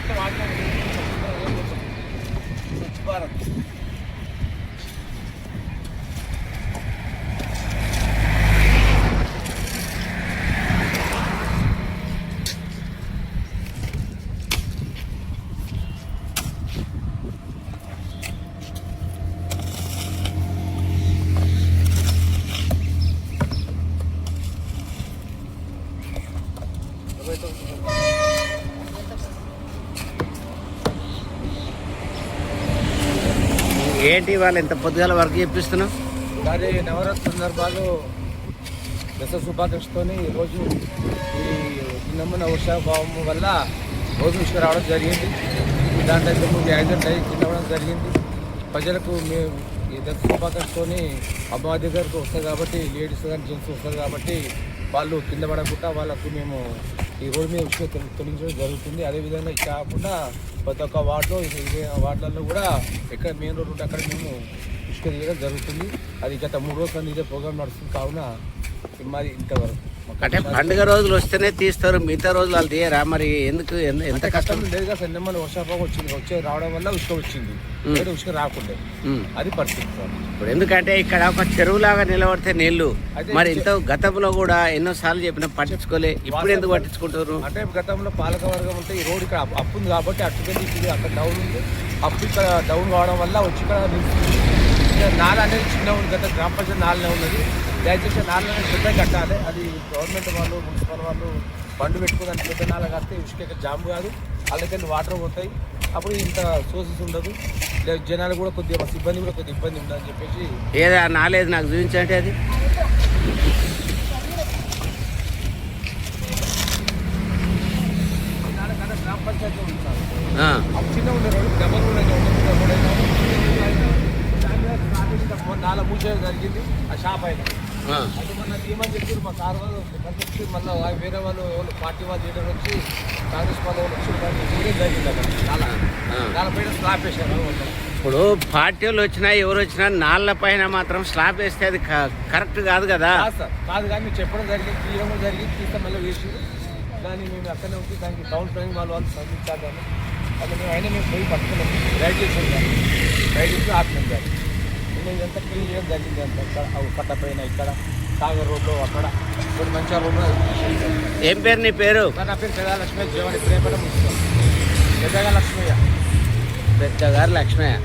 మొత్తం ఆగిపోయింది. స్వచ్ఛ భారత్ ఏంటి వాళ్ళు ఇంత పొద్దుగాల వర్క్ చేపిస్తున్నావు? మరి నవరాత్రి సందర్భాలు దశ శుభాకాంక్షతోని ఈరోజు ఈ చిన్నమ్మన వర్షాభావం వల్ల రోజు రావడం జరిగింది. దాంట్లో అయితే ముందు యాక్సిడెంట్ అయ్యి కింద అవ్వడం జరిగింది. ప్రజలకు మేము ఈ దశ శుభాకాంక్షతోని అమ్మవారి దగ్గరకు వస్తారు కాబట్టి లేడీస్ కానీ జెంట్స్ వస్తారు కాబట్టి వాళ్ళు కింద పడకుండా వాళ్ళకు మేము ఈ రోడ్డు మీద ఇసుక తొలగించడం జరుగుతుంది. అదేవిధంగా కాకుండా ప్రతి ఒక్క వార్డులో ఇరవై వార్డులలో కూడా ఎక్కడ మెయిన్ రోడ్ ఉంటే అక్కడ మేము ఇసుక తీయడం జరుగుతుంది. అది గత మూడు రోజుల నుంచి ఇదే ప్రోగ్రామ్ నడుస్తుంది. కావున మరి ఇంతవరకు అంటే పండుగ రోజులు వస్తేనే తీస్తారు మిగతా రోజులు వాళ్ళు తీయరా? మరి ఎందుకు ఎంత- కష్టం? లేదు కదా సార్ నిమ్మని వచ్చింది వచ్చే రావడం వల్ల ఉసుక వచ్చింది. లేదా ఉసుక రాకుండే. అది పరిస్థితి ఇప్పుడు ఎందుకంటే ఇక్కడ ఒక చెరువులాగా నిలబడితే నీళ్ళు. మరి ఇంత గతంలో కూడా ఎన్నో సార్లు చెప్పినా పట్టించుకోలే. ఇప్పుడు ఎందుకు పట్టించుకుంటారు అంటే గతంలో పాలక వర్గం ఉంటే ఈ రోడ్ ఇక్కడ అప్పు- ఉంది కాబట్టి అట్టుకెళ్ళి ఇది అక్కడ డౌన్ ఉంది. అప్పు ఇక్కడ డౌన్ కావడం వల్ల వచ్చి. ఇక్కడ నాల అనేది చిన్న ఉంది గత గ్రామ పంచాయతీ నాలనే ఉన్నది. దయచేసి నాల అనేది పెద్ద కట్టాలి. అది గవర్నమెంట్ వాళ్ళు మున్సిపల్ వాళ్ళు బండి పెట్టుకోదానికి పెద్ద నాల కడితే ఇసుక జామ్ కాదు. వాళ్ళకెళ్ళి వాటర్ పోతాయి. అప్పుడు ఇంత సోర్సెస్ ఉండదు. లేదు జనాలు కూడా కొద్దిగా సిబ్బంది కూడా కొద్దిగా ఇబ్బంది ఉండదని చెప్పేసి ఏదా నాలేదు నాకు చూపించండి అది. గ్రామ పంచాయతీ అప్పుడు చిన్న ఉండే రోడ్ అయితే ఉండదు పెద్ద రోడ్ అయితే దాని మీద ట్రాఫిక్ ఇంత మొన్న నాలుగు మూసేయడం జరిగింది ఆ షాప్ అయిన. అది మొన్న తీయమని చెప్పి మా సార్ వాళ్ళు వచ్చి మళ్ళీ వేరే వాళ్ళు ఎవరు పార్టీ వాళ్ళు చేయడం వచ్చి కాంగ్రెస్ వాళ్ళు వచ్చి జరిగింది అక్కడ. చాలా. దానిపైన స్లాప్ వేశారు వాళ్ళు. ఇప్పుడు పార్టీలు వచ్చినా ఎవరు వచ్చినా నాళ్ళ పైన మాత్రం స్లాబ్ వేస్తే అది కరెక్ట్ కాదు కదా? కాదు కానీ మీరు చెప్పడం జరిగింది తీయడం జరిగింది తీస్తే మళ్ళీ వేసి దాన్ని మేము అక్కడనే ఉంచి దానికి టౌన్ ప్లానింగ్ వాళ్ళు వాళ్ళు స్పందించాలి కానీ అది మేము అయినా మేము పోయి పట్టుకున్నాం. రైడ్ చేసాం రైడ్ చేసి మేము ఇదంతా క్లీన్ చేయడం జరిగింది అంత ఇక్కడ కట్ట పైన ఇక్కడ సాగర్ రోడ్లో అక్కడ. కొన్ని మంచిగా రోడ్లో ఏం పేరు నీ పేరు? నా పేరు పెదా లక్ష్మీ జీవని ముగిస్తాం పెద్దగా లక్ష్మయ్య. పెద్దగారు లక్ష్మయ్య.